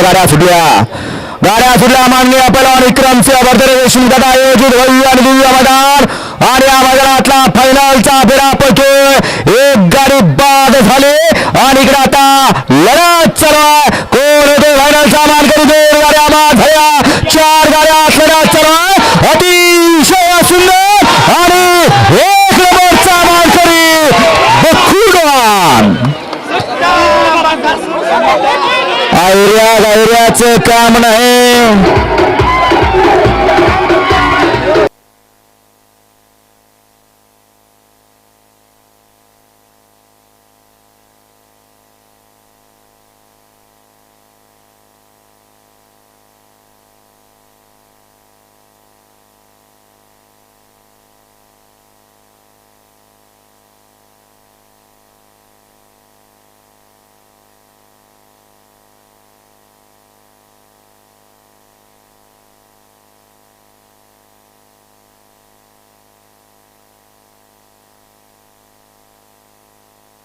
गाड्या सुटल्या गाड्या सुटल्या माननीय पहलवान विक्रमसिंह वर्धन देशमुख दादा आयोजित भव्य आणि दिव्य मैदान. आणि या मैदानातला फायनलचा फेरापैकी एक गाडी बाद झाली. आणि इकडे आता लढत चालू आहे. कोण होते फायनलचा मान करू दोन गाड्या बाद झाल्या. चार गाड्या लढत चालू आहे. अतिशय सुंदर आणि एक नंबरचा मान करी बखुरवान आयर्या गायऱ्याचं काम नाही.